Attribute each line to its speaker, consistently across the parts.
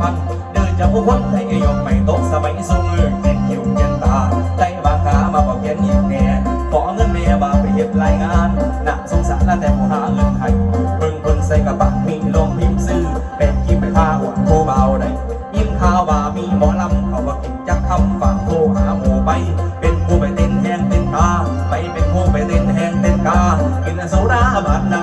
Speaker 1: ฟังเดินจะผู้คนให้ยมไม่ตกสบายสูงเงินเก็บหิวเก็บตาได้มาขามาบอกแกนี่แกขอเงินแม่บาไปเห็บรายงานหนักสงสารและแต่ผู้หาเงินให้เบิ่งคนใส่กระปะมีลมพิมพ์ซื้อเป็นกินไปพาอวดผู้เบาได้ยิ้มข้าวบามีหมอลำเขาว่ากินจักคำฝางโทรหาหมู่ไปเป็นผู้ไปเต้นแหงเต้นกาไปเป็นผู้ไปเต้นแหงเต้นกากินโซดาบัตนา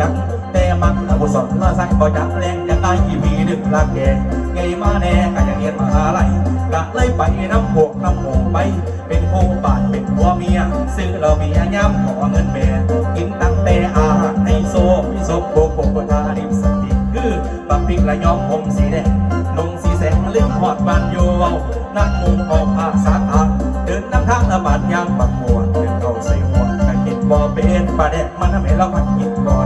Speaker 1: บักจังแต่มักอาบุษรมาใส่บ่จักแรงจะได้ยี่มีดึกลักแกไงมาแน่ก็ยังเรียนมหาลัยก็เลยไปน้ำพวกน้ำหมูไป เป็นผู้บาดเป็นผัวเมียซื้อเราเมียย้ำขอเงินแม่กินตั้งแต่อาหารในโซ่พิศพโบกบทาริมสติคือบักพริกระย้องผมสีแดงลงสีแสงลึกหอดบานโยเวานักมุงออกผ้าสาทางเดินน้ำทางละบาดยางบักบัวเดินเข้าใส่หัวกะกินบ่เป็นปลาแดกมันทำให้เราพัดกินบ่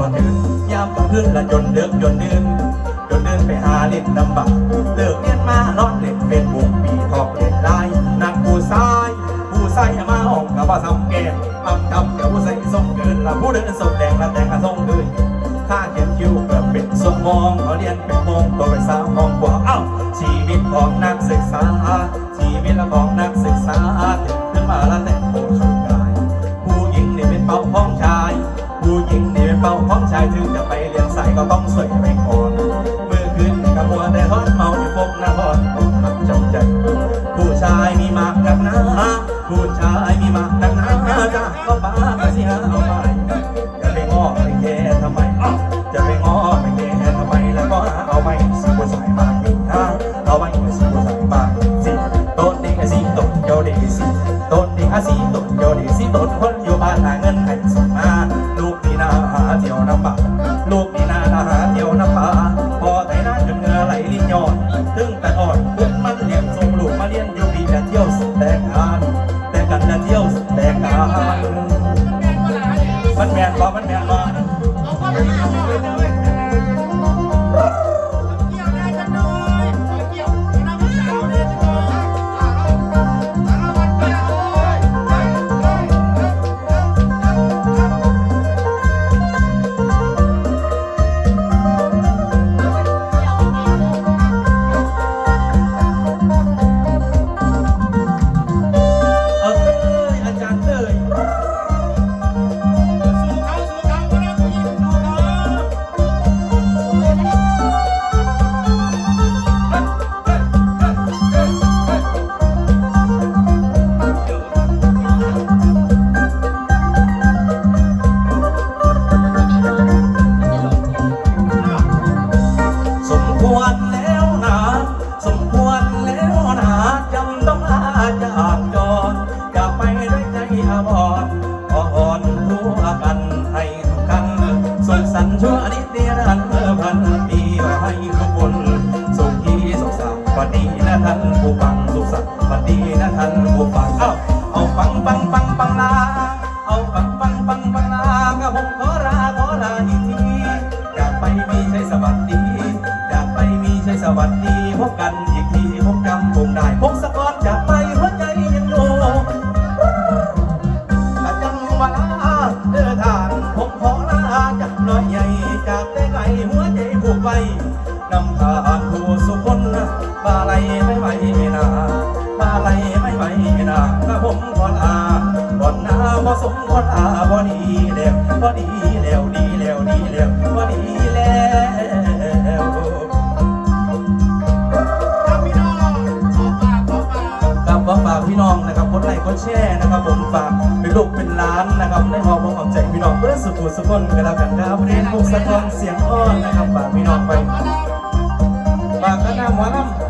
Speaker 1: บ่ตื่นยามก็ขึ้นละจนเดึกจนดื่นจนเดินไปหาเล่นน้ำบักเลิกเรียนมานอนเล่นเฟซบุ๊กปีทอกเล่นไลน์นักผู้ชาย ผู้ชายมาห้องก็บ่ทำแก้มมักจำเดี๋ยวผู้ใส่ส่งเกินละผู้เดินส่งแดงละแต่งก็ส่งคืนค่าเขียนคิวเกือบเป็นสมองเขาเรียนเป็นโมงตัวไปสามมองกว่าเอ้าชีวิตของนักศึกษาชีวิตละของาของชายถึงจะไปเรียนสายก็ต้องสวยไปก่อนมือขึ้นกับมัวแต่ฮอดเมาอยู่พบหน้าฮอดต้องทำจำใจ ผู้ชายมีมากนักหนาผู้ชายมีมากนักหนาจ้าก็บ้าก็เสียเอาไปจะไปง้อไปแย่ทำไมจะไปง้อไปแย่ทำไมแล้วก็เอาไปสิบสายมาอีกทาเอาไปสิบสาย ลูกนี่นา ท่านผู้ฟังทุกสันต์วันดีนะท่านผู้ฟัง เอ้าเอาฟังฟังฟังฟังลา นาบาไหลไม่ไหวนาถ้าผมขอลาก่อนหน้าพอสมขอลาพอดีแล้วพอดีแล้วดีแล้วดีแล้วพอดีแล้วกับว่าฝากพี่น้องนะครับกดไลค์กดแชร์นะครับผมฝากเป็นลูกเป็นล้านนะครับในหอมของใจพี่น้องเพื่อสุขุสุขคนกันแล้วกันครับเรียนพงศกรเสียงอ้อนนะครับฝากพี่น้องไปฝากคณะหมอลำแม็กกี้กันตนาท่าทองนะครับผมฝากกดไลค์